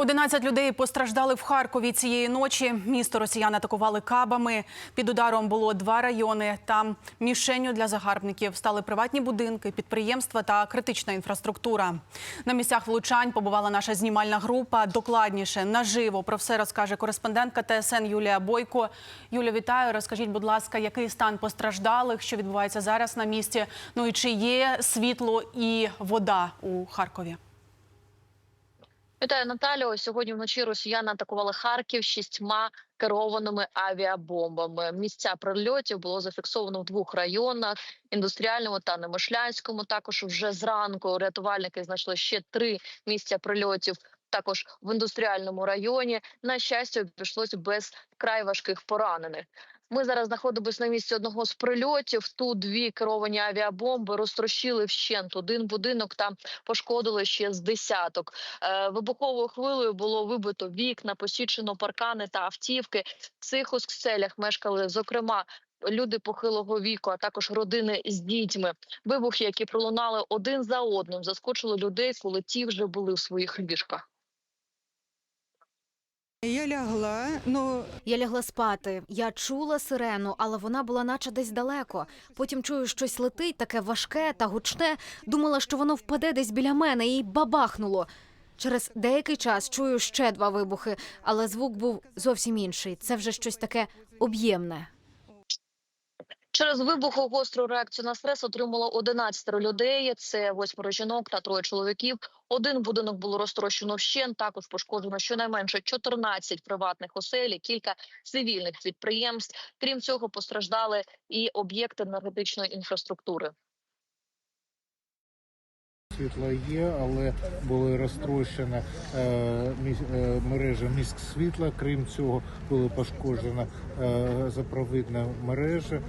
11 людей постраждали в Харкові цієї ночі. Місто росіян атакували кабами. Під ударом було два райони. Там мішенню для загарбників стали приватні будинки, підприємства та критична інфраструктура. На місцях влучань побувала наша знімальна група. Докладніше наживо про все розкаже кореспондентка ТСН Юлія Бойко. Юля, вітаю. Розкажіть, будь ласка, який стан постраждалих, що відбувається зараз на місці? Ну і чи є світло і вода у Харкові? Вітаю, Наталю. Сьогодні вночі росіяни атакували Харків шістьма керованими авіабомбами. Місця прильотів було зафіксовано в двох районах: індустріальному та Немишлянському. Також вже зранку рятувальники знайшли ще три місця прильотів. Також в індустріальному районі на щастя обійшлось без край важких поранених. Ми зараз знаходимося на місці одного з прильотів. Тут дві керовані авіабомби розтрощили вщент один будинок та пошкодили ще з десяток. Е, Вибуховою хвилею було вибито вікна, посічено паркани та автівки. В цих оселях мешкали зокрема. Люди похилого віку, а також родини з дітьми. Вибухи, які пролунали один за одним, заскочили людей, коли ті вже були в своїх ліжках. Я лягла, ну Я лягла спати. Я чула сирену, але вона була наче десь далеко. Потім чую, щось летить, таке важке та гучне. Думала, що воно впаде десь біля мене і бабахнуло. Через деякий час чую ще два вибухи, але звук був зовсім інший. Це вже щось таке об'ємне. Через вибуху гостру реакцію на стрес отримало 11 людей. Це восьмеро жінок та троє чоловіків. Один будинок було розтрощено вщент. Також пошкоджено щонайменше 14 приватних осель, і кілька цивільних підприємств. Крім цього, постраждали і об'єкти енергетичної інфраструктури. Світло є, але були розтрощені е, е, мережа міськ світла. Крім цього, були пошкоджена е, запровідна мережа.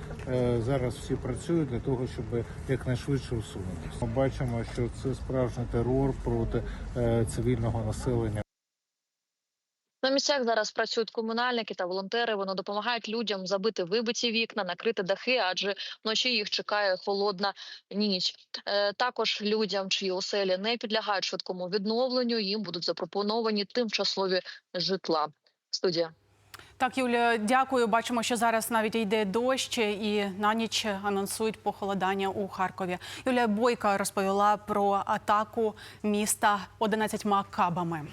Зараз всі працюють для того, щоб якнайшвидше усунутися. Ми бачимо, що це справжній терор проти цивільного населення. На місцях зараз працюють комунальники та волонтери. Вони допомагають людям забити вибиті вікна, накрити дахи, адже вночі їх чекає холодна ніч. Е, також людям, чиї оселі не підлягають швидкому відновленню, їм будуть запропоновані тимчасові житла. Студія. Так, Юля, дякую. Бачимо, що зараз навіть йде дощ, і на ніч анонсують похолодання у Харкові. Юлія Бойка розповіла про атаку міста 11 кабами.